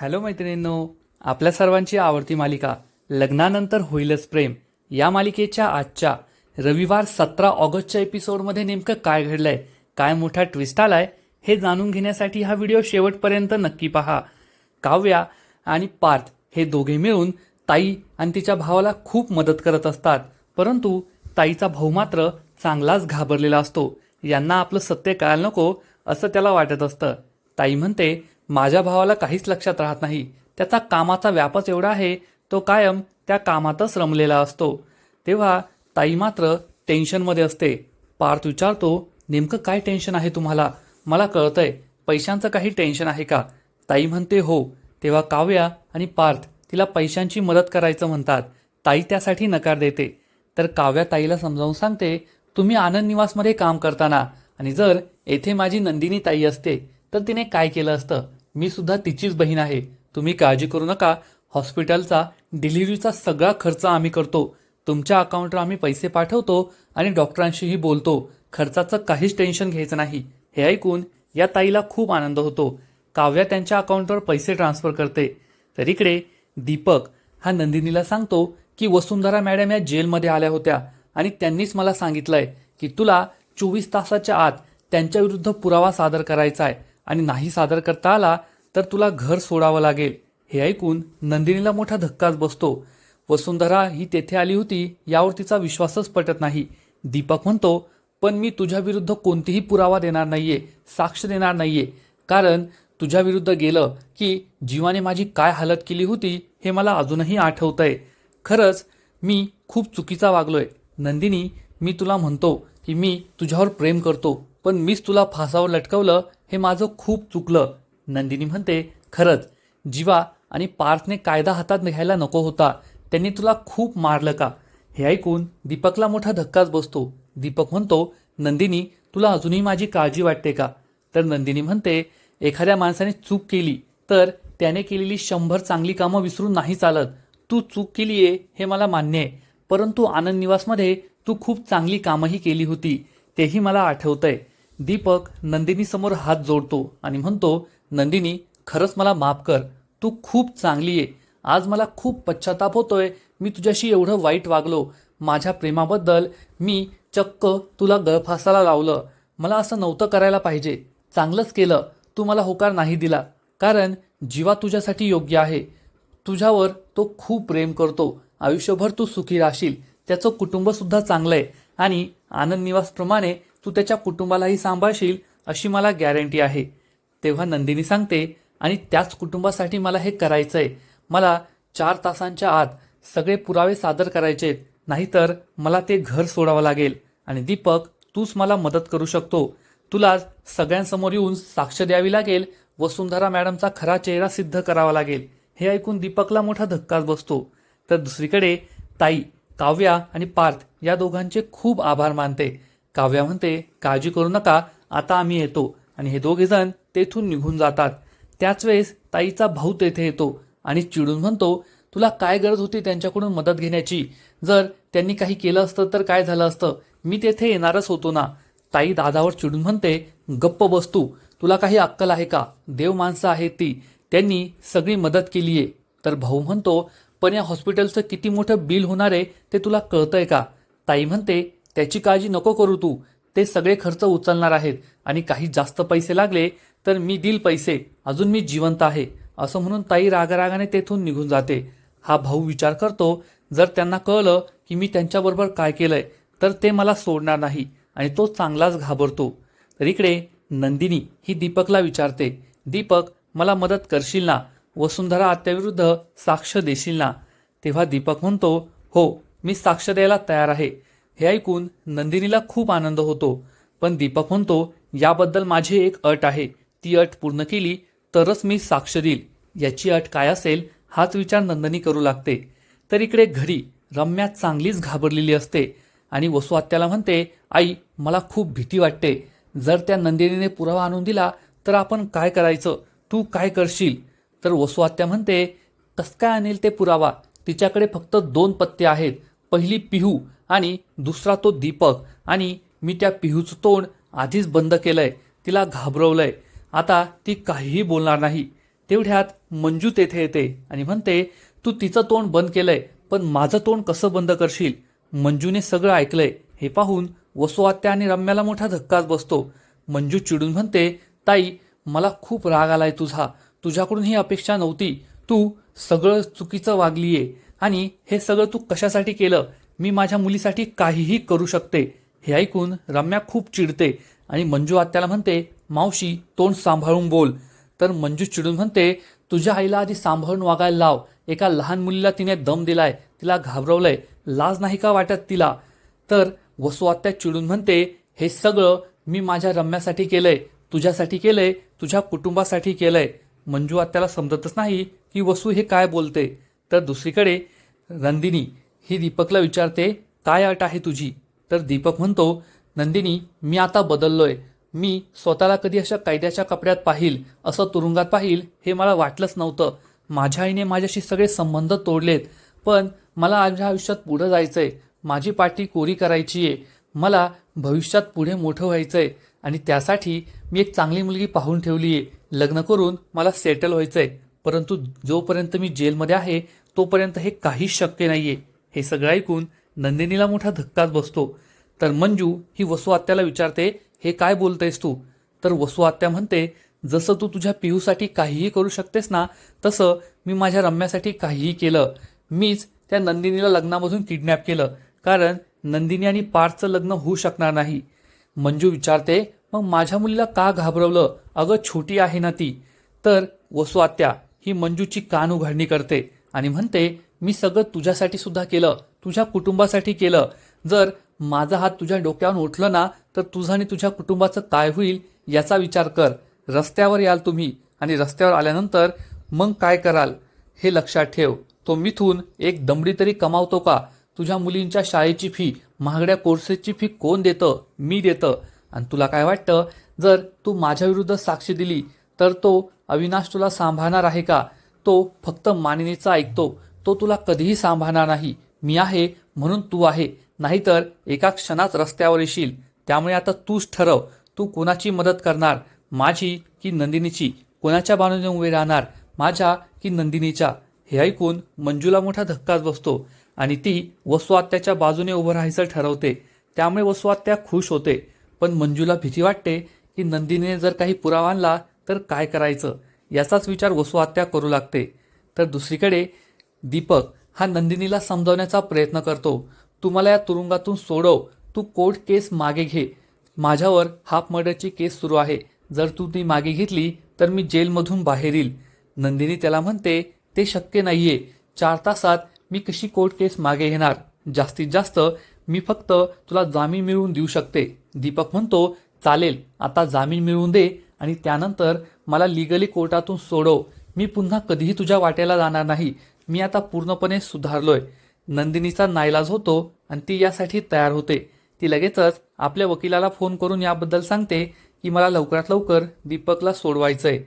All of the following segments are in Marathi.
हॅलो मैत्रिणींनो आपल्या सर्वांची आवडती मालिका लग्नानंतर होईलच प्रेम. या मालिकेच्या आजच्या रविवार सतरा ऑगस्टच्या एपिसोडमध्ये नेमकं काय घडलंय काय मोठा ट्विस्ट आलाय हे जाणून घेण्यासाठी हा व्हिडिओ शेवटपर्यंत नक्की पहा. काव्या आणि पार्थ हे दोघे मिळून ताई आणि तिच्या भावाला खूप मदत करत असतात. परंतु ताईचा भाऊ मात्र चांगलाच घाबरलेला असतो. यांना आपलं सत्य कळायला नको असं त्याला वाटत असतं. ताई म्हणते माझ्या भावाला काहीच लक्षात राहत नाही. त्याचा कामाचा व्यापच एवढा आहे तो कायम त्या कामातच रमलेला असतो. तेव्हा ताई मात्र टेन्शनमध्ये असते. पार्थ विचारतो नेमकं काय टेन्शन आहे तुम्हाला? मला कळतंय पैशांचं काही टेन्शन आहे का? ताई म्हणते हो. तेव्हा काव्या आणि पार्थ तिला पैशांची मदत करायचं म्हणतात. ताई त्यासाठी नकार देते. तर काव्या ताईला समजावून सांगते तुम्ही आनंद निवासमध्ये काम करताना आणि जर येथे माझी नंदिनी ताई असते तर तिने काय केलं असतं? मी सुद्धा तिचीच बहीण आहे. तुम्ही काळजी करू नका. हॉस्पिटलचा डिलिव्हरीचा सगळा खर्च आम्ही करतो. तुमच्या अकाउंटवर आम्ही पैसे पाठवतो आणि डॉक्टरांशीही बोलतो. खर्चाचं काहीच टेन्शन घ्यायचं नाही. हे ऐकून या ताईला खूप आनंद होतो. काव्या त्यांच्या अकाउंटवर पैसे ट्रान्सफर करते. तर इकडे दीपक हा नंदिनीला सांगतो की वसुंधरा मॅडम या जेलमध्ये आल्या होत्या आणि त्यांनीच मला सांगितलंय की तुला चोवीस तासाच्या आत त्यांच्या विरुद्ध पुरावा सादर करायचा आहे. आणि नाही सादर करता आला तर तुला घर सोडावं लागेल. हे ऐकून नंदिनीला मोठा धक्काच बसतो. वसुंधरा ही तेथे आली होती यावर तिचा विश्वासच पटत नाही. दीपक म्हणतो पण मी तुझ्याविरुद्ध कोणतीही पुरावा देणार नाहीये साक्ष देणार नाहीये. कारण तुझ्याविरुद्ध गेलं की जीवाने माझी काय हालत केली होती हे मला अजूनही आठवतंय. खरंच मी खूप चुकीचा वागलोय. नंदिनी मी तुला म्हणतो की मी तुझ्यावर प्रेम करतो पण मीच तुला फासावर लटकवलं हे माझं खूप चुकलं. नंदिनी म्हणते खरंच जीवा आणि पार्थने कायदा हातात घ्यायला नको होता. त्यांनी तुला खूप मारलं का? हे ऐकून दीपकला मोठा धक्काच बसतो. दीपक म्हणतो नंदिनी तुला अजूनही माझी काळजी वाटते का? तर नंदिनी म्हणते एखाद्या माणसाने चूक केली तर त्याने केलेली शंभर चांगली कामं विसरून नाही चालत. तू चूक केली आहे हे मला मान्य आहे. परंतु आनंद निवासमध्ये तू खूप चांगली कामंही केली होती. तेही मला आठवतंय. दीपक नंदिनीसमोर हात जोडतो आणि म्हणतो नंदिनी खरंच मला माफ कर. तू खूप चांगली आहे. आज मला खूप पश्चाताप होतोय. मी तुझ्याशी एवढं वाईट वागलो. माझ्या प्रेमाबद्दल मी चक्क तुला गळफासाला लावलं. मला असं नव्हतं करायला पाहिजे. चांगलंच केलं. तू मला होकार नाही दिला. कारण जीवा तुझ्यासाठी योग्य आहे. तुझ्यावर तो खूप प्रेम करतो. आयुष्यभर तू सुखी राहशील. त्याचं कुटुंबसुद्धा चांगलं आहे. आणि आनंद निवासप्रमाणे तू त्याच्या कुटुंबालाही सांभाळशील अशी मला गॅरंटी आहे. तेव्हा नंदिनी सांगते आणि त्याच कुटुंबासाठी मला हे करायचं आहे मला चार तासांच्या आत सगळे पुरावे सादर करायचे आहेत. नाहीतर मला ते घर सोडावं लागेल. आणि दीपक तूच मला मदत करू शकतो. तुला सगळ्यांसमोर येऊन साक्ष द्यावी लागेल वसुंधरा मॅडमचा खरा चेहरा सिद्ध करावा लागेल. हे ऐकून दीपकला मोठा धक्काच बसतो. तर दुसरीकडे ताई काव्या आणि पार्थ या दोघांचे खूप आभार मानते. काव्या म्हणते काळजी करू नका आता आम्ही येतो. आणि हे दोघेजण तेथून निघून जातात. त्याच वेळेस ताईचा भाऊ तेथे येतो आणि चिडून म्हणतो तुला काय गरज होती त्यांच्याकडून मदत घेण्याची? जर त्यांनी काही केलं असतं तर काय झालं असतं? मी तेथे येणारच होतो ना. ताई दादावर चिडून म्हणते गप्प बसतू तुला काही अक्कल आहे का? देव माणसं आहेत ती त्यांनी सगळी मदत केली आहे. तर भाऊ म्हणतो पण या हॉस्पिटलचं किती मोठं बिल होणार आहे ते तुला कळतंय का? ताई म्हणते त्याची काळजी नको करू तू. ते सगळे खर्च उचलणार आहेत. आणि काही जास्त पैसे लागले तर मी दिल पैसे. अजून मी जिवंत आहे. असं म्हणून ताई रागारागाने तेथून निघून जाते. हा भाऊ विचार करतो जर त्यांना कळलं की मी त्यांच्याबरोबर काय केलंय तर ते मला सोडणार नाही. आणि तो चांगलाच घाबरतो. तर इकडे नंदिनी ही दीपकला विचारते. दीपक मला मदत करशील ना? वसुंधरा आत्याविरुद्ध साक्ष देशील ना? तेव्हा दीपक म्हणतो हो मी साक्ष द्यायला तयार आहे. हे ऐकून नंदिनीला खूप आनंद होतो. पण दीपक म्हणतो याबद्दल माझी एक अट आहे. ती अट पूर्ण केली तरच मी साक्ष देईल. याची अट काय असेल हाच विचार नंदिनी करू लागते. तर इकडे घरी रम्या चांगलीच घाबरलेली असते आणि वसू आत्याला म्हणते आई मला खूप भीती वाटते. जर त्या नंदिनीने पुरावा आणून दिला तर आपण काय करायचं? तू काय करशील? तर वसू आत्या म्हणते कस काय आणेल ते पुरावा? तिच्याकडे फक्त दोन पत्ते आहेत. पहिली पिहू आणि दुसरा तो दीपक आणि मी त्या पिहूचं तोंड आधीच बंद केलं आहे तिला घाबरवलं आहे आता ती काहीही बोलणार नाही. तेवढ्यात मंजू तेथे येते आणि म्हणते तू तिचं तोंड बंद केलंय पण माझं तोंड कसं बंद करशील? मंजूने सगळं ऐकलंय. हे पाहून वसुआत्या आणि रम्याला मोठा धक्काच बसतो. मंजू चिडून म्हणते ताई मला खूप राग आलाय तुझा. तुझ्याकडून ही अपेक्षा नव्हती. तू सगळं चुकीचं वागलीये आणि हे सगळं तू कशासाठी केलं? मी माझ्या मुलीसाठी काहीही करू शकते हे ऐकून रम्या खूप चिडते आणि मंजू आत्याला म्हणते मावशी तोंड सांभाळून बोल. तर मंजू चिडून म्हणते तुझ्या आईला आधी सांभाळून वागायला लाव. एका लहान मुलीला तिने दम दिलाय तिला घाबरवलंय. लाज नाही का वाटत तिला? तर वसू आत्या चिडून म्हणते हे सगळं मी माझ्या रम्यासाठी केलंय. तुझ्यासाठी केलंय तुझ्या कुटुंबासाठी केलंय. मंजू आत्याला समजतच नाही की वसू हे काय बोलते. तर दुसरीकडे नंदिनी ही दीपकला विचारते काय अट आहे तुझी? तर दीपक म्हणतो नंदिनी मी आता बदललोय. मी स्वतःला कधी अशा कायद्याच्या कपड्यात पाहिल असं तुरुंगात पाहिल हे मला वाटलंच नव्हतं. माझ्या आईने माझ्याशी सगळे संबंध तोडलेत पण मला माझ्या आयुष्यात पुढं जायचंय. माझी पाठी कोरी करायची आहे मला भविष्यात पुढे मोठं व्हायचंय. आणि त्यासाठी मी एक चांगली मुलगी पाहून ठेवली आहे लग्न करून मला सेटल व्हायचंय. परंतु जोपर्यंत मी जेलमध्ये आहे तोपर्यंत हे काहीच शक्य नाही आहे हे सगळं ऐकून नंदिनीला मोठा धक्काच बसतो. तर मंजू ही वसू आत्याला विचारते हे काय बोलतेस तू? तर वसू आत्या म्हणते जसं तू तुझ्या पिहूसाठी काहीही करू शकतेस ना तसं मी माझ्या रम्यासाठी काहीही केलं. मीच त्या नंदिनीला लग्नामधून किडनॅप केलं कारण नंदिनी आणि पार्थचं लग्न होऊ शकणार नाही. मंजू विचारते मग माझ्या मुलीला का घाबरवलं? अगं छोटी आहे ना ती. तर वसू आत्या ही मंजूची कान उघडणी करते आणि म्हणते मी सगळं तुझ्यासाठी सुद्धा केलं तुझ्या कुटुंबासाठी केलं. जर माझा हात तुझ्या डोक्यावर उठलं ना तर तुझं आणि तुझ्या कुटुंबाचं काय होईल याचा विचार कर. रस्त्यावर याल तुम्ही आणि रस्त्यावर आल्यानंतर मग काय कराल हे लक्षात ठेव. तो मिथून एक दमडी तरी कमावतो का? तुझ्या मुलींच्या शाळेची फी महागड्या कोर्सेसची फी कोण देतं? मी देतं. आणि तुला काय वाटतं? जर तू माझ्या विरुद्ध साक्षी दिली तर तो अविनाश तुला सांभाळणार आहे का? तो फक्त मानिनीचा ऐकतो. तो तुला कधीही सांभाळणार नाही. मी आहे म्हणून तू आहे. नाहीतर एका क्षणात रस्त्यावर येशील. त्यामुळे आता तूच ठरव. तू कोणाची मदत करणार? माझी की नंदिनीची? कोणाच्या बाजूने उभे राहणार? माझ्या की नंदिनीच्या? हे ऐकून मंजूला मोठा धक्काच बसतो आणि ती वसुआत्याच्या बाजूने उभं राहायचं ठरवते. त्यामुळे वसुआत्या खुश होते. पण मंजूला भीती वाटते की नंदिनीने जर काही पुरावा आणला तर काय करायचं? याचाच विचार वसुआत्या करू लागते. तर दुसरीकडे दीपक हा नंदिनीला समजावण्याचा प्रयत्न करतो. तू मला या तुरुंगातून सोडव. तू कोर्ट केस मागे घे. माझ्यावर हाफ मर्डरची केस सुरू आहे. जर तू ती मागे घेतली तर मी जेलमधून बाहेर येईल. नंदिनी त्याला म्हणते ते शक्य नाहीये. चार तासात मी कशी कोर्ट केस मागे घेणार? जास्तीत जास्त मी फक्त तुला जामीन मिळवून देऊ शकते. दीपक म्हणतो चालेल. आता जामीन मिळवून दे आणि त्यानंतर मला लिगली कोर्टातून सोडव. मी पुन्हा कधीही तुझ्या वाट्याला जाणार नाही. मी आता पूर्णपणे सुधारलोय. नंदिनीचा नाईलाज होतो आणि ती यासाठी तयार होते. ती लगेचच आपल्या वकिलाला फोन करून याबद्दल सांगते की मला लवकरात लवकर दीपकला सोडवायचं आहे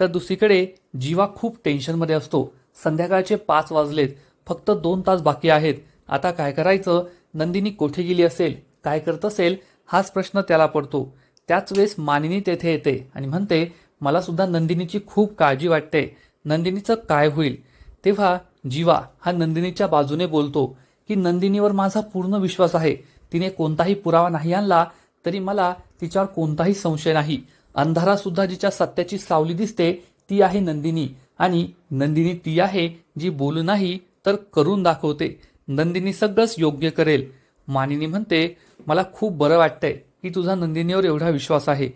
तर दुसरीकडे जीवा खूप टेन्शनमध्ये असतो. संध्याकाळचे पाच वाजलेत. फक्त दोन तास बाकी आहेत. आता काय करायचं? नंदिनी कोठे गेली असेल? काय करत असेल? हाच प्रश्न त्याला पडतो. त्याच वेळेस मानिनी तेथे येते आणि म्हणते मला सुद्धा नंदिनीची खूप काळजी वाटते. नंदिनीचं काय होईल? तेव्हा जीवा हा नंदिनीच्या बाजूने बोलतो की नंदिनीवर माझा पूर्ण विश्वास आहे. तिने कोणताही पुरावा नाही आणला तरी मला तिच्यावर कोणताही संशय नाही. अंधारासुद्धा जिच्या सत्याची सावली दिसते ती आहे नंदिनी. आणि नंदिनी ती आहे जी बोलू नाही तर करून दाखवते. नंदिनी सगळंच योग्य करेल. मानिनी म्हणते मला खूप बरं वाटतंय की तुझा नंदिनीवर एवढा विश्वास आहे.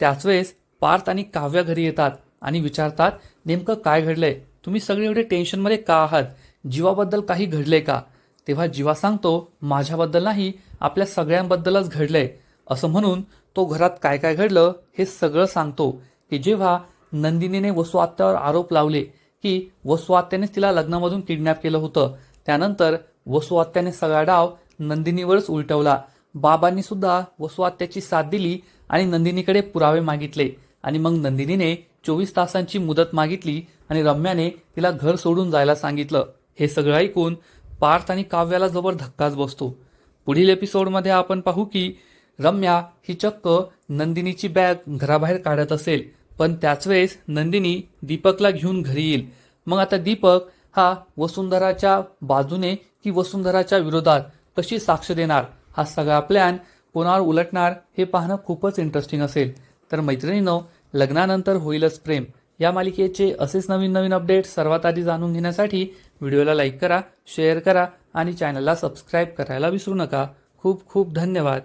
त्याच वेळेस पार्थ आणि काव्या घरी येतात आणि विचारतात नेमकं काय घडलंय? तुम्ही सगळे एवढे टेन्शनमध्ये का आहात? जीवाबद्दल काही घडले का? तेव्हा जीवा सांगतो माझ्याबद्दल नाही आपल्या सगळ्यांबद्दलच घडलंय. असं म्हणून तो घरात काय काय घडलं हे सगळं सांगतो की जेव्हा नंदिनीने वसुआत्यावर आरोप लावले की वसुआत्यानेच तिला लग्नामधून किडनॅप केलं होतं. त्यानंतर वसुआत्याने सगळा डाव नंदिनीवरच उलटवला. बाबांनी सुद्धा वसुआत्याची साथ दिली आणि नंदिनीकडे पुरावे मागितले. आणि मग नंदिनीने चोवीस तासांची मुदत मागितली आणि रम्याने तिला घर सोडून जायला सांगितलं. हे सगळं ऐकून पार्थ आणि काव्याला जबर धक्काच बसतो. पुढील एपिसोडमध्ये आपण पाहू की रम्या ही चक्क नंदिनीची बॅग घराबाहेर काढत असेल. पण त्याच वेळेस नंदिनी दीपकला घेऊन घरी येईल. मग आता दीपक हा वसुंधराच्या बाजूने की वसुंधराच्या विरोधात कशी साक्ष देणार? हा सगळा प्लॅन कोणावर उलटणार हे पाहणं खूपच इंटरेस्टिंग असेल. तर मैत्रिणीनं लग्नानंतर होईलच प्रेम. या मालिकेचे असेच नवीन नवीन अपडेट सर्वात आधी जाणून घेण्यासाठी व्हिडिओला लाईक करा शेअर करा आणि चॅनलला सबस्क्राईब करायला विसरू नका. खूप खूप धन्यवाद.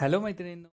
हॅलो मैत्रिणींनो.